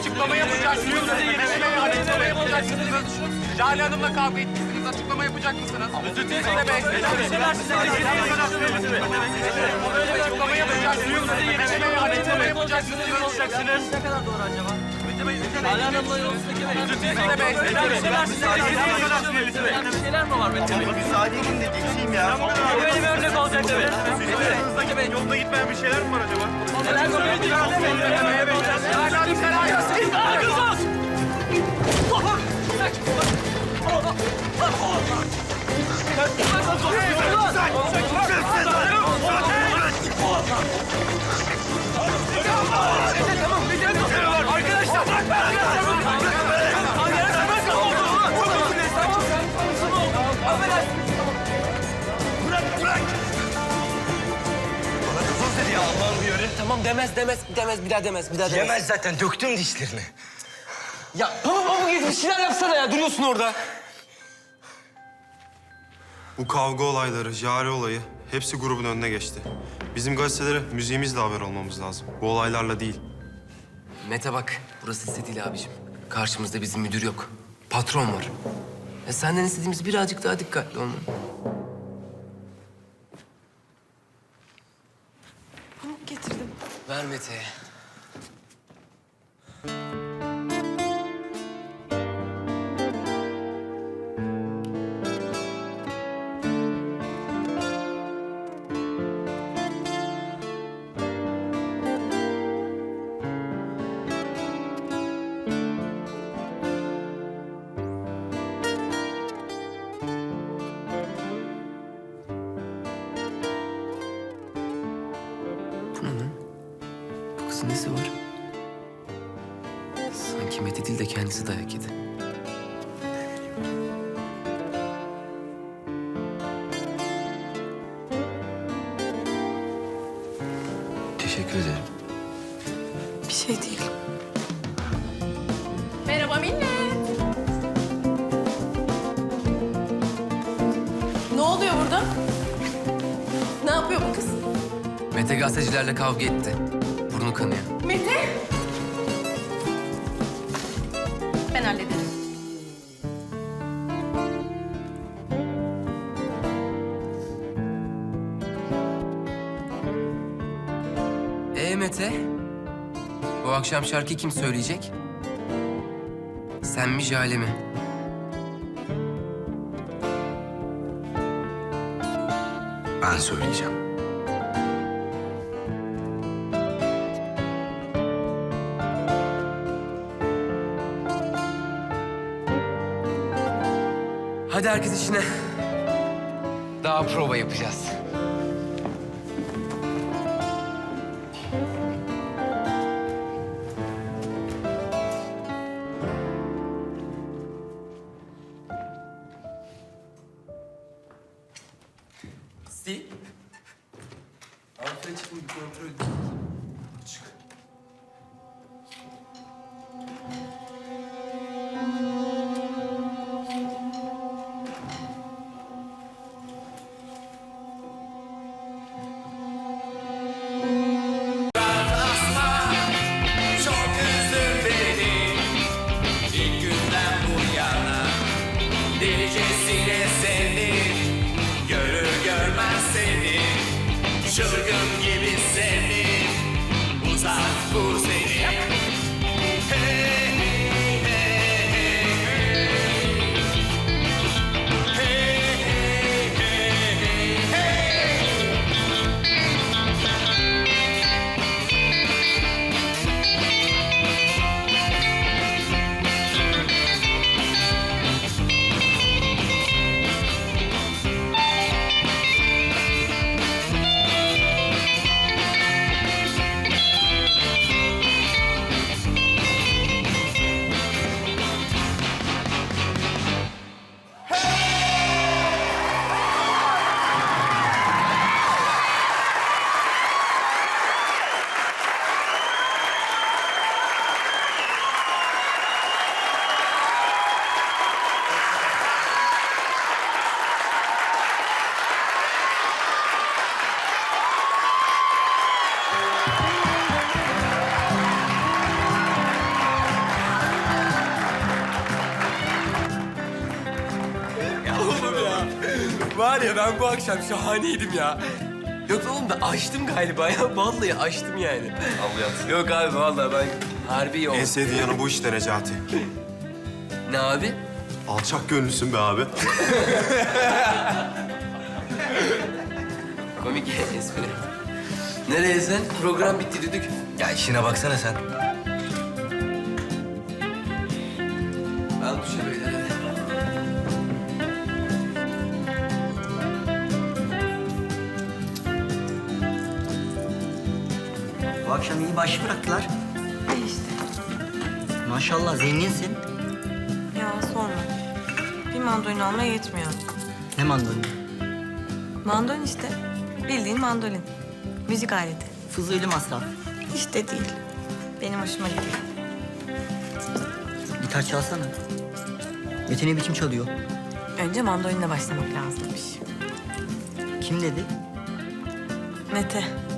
Açıklama yapacaksınız. Bey açıklama yapacaksınız. Jale Hanım'la kavga etmişsiniz. Açıklama yapacak mısınız? Mete Bey. Açıklama yapacaksınız. Mete Bey açıklama yapacaksınız. Ne kadar doğru acaba? Hala Hanım'la Mete Bey. bir şeyler mi var Mete Bey? Müsaade edin de geçeyim ya. Böyle bir örnek olacak tabii. Mete Bey, Yolda gitmeyen bir şeyler mi var acaba? neler söyleyeceksiniz? Tamam demez demez demez bir daha demez bir daha demez. Yemez zaten döktüm dişlerini. Ya baba git bir şeyler yapsana ya duruyorsun orada. Bu kavga olayları, Jare olayı hepsi grubun önüne geçti. Bizim gazetelere müziğimizle haber olmamız lazım. Bu olaylarla değil. Mete bak burası site değil abicim. Karşımızda bizim müdür yok. Patron var. Ya senden istediğimiz birazcık daha dikkatli olman. Pamuk getirdim. Ver Mete'ye. De kendisi dayak yedi. Teşekkür ederim. Bir şey değil. Merhaba millet. Ne oluyor burada? Ne yapıyor bu kız? Mete gazetecilerle kavga etti. Burnu kanıyor. Mete! Mete? Bu akşam şarkı kim söyleyecek? Sen mi Jale mi? Ben söyleyeceğim. Hadi herkes işine. Daha prova yapacağız. Steve. Alfred çıkın bir kontrol edin. Var ya ben bu akşam şahaneydim ya. Yok oğlum ben açtım galiba ya. Vallahi açtım yani. Al Yok abi vallahi ben harbi iyi En sevdiğin yanı bu işte Necati. Ne abi? Alçak gönlüsün be abi. Komik espri. Nereye sen? Program bitti düdük. Ya işine baksana sen. Bu şey böyle. Bu akşam iyi başı bıraktılar. E işte. Maşallah zenginsin. Ya sorma. Bir mandolin almaya yetmiyor. Ne mandolini? Mandolin işte. Bildiğin mandolin. Müzik aleti. Fızıylı masraf. Hiç de değil. Benim hoşuma gidiyor. Gitar çalsana. Mete ne biçim çalıyor? Önce mandolinle başlamak lazımmış. Kim dedi? Mete.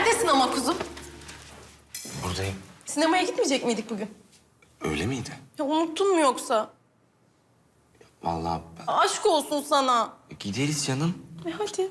Neredesin ama kuzum? Buradayım. Sinemaya gitmeyecek miydik bugün? Öyle miydi? Ya unuttun mu yoksa? Vallahi ben- Aşk olsun sana. gideriz canım. E hadi.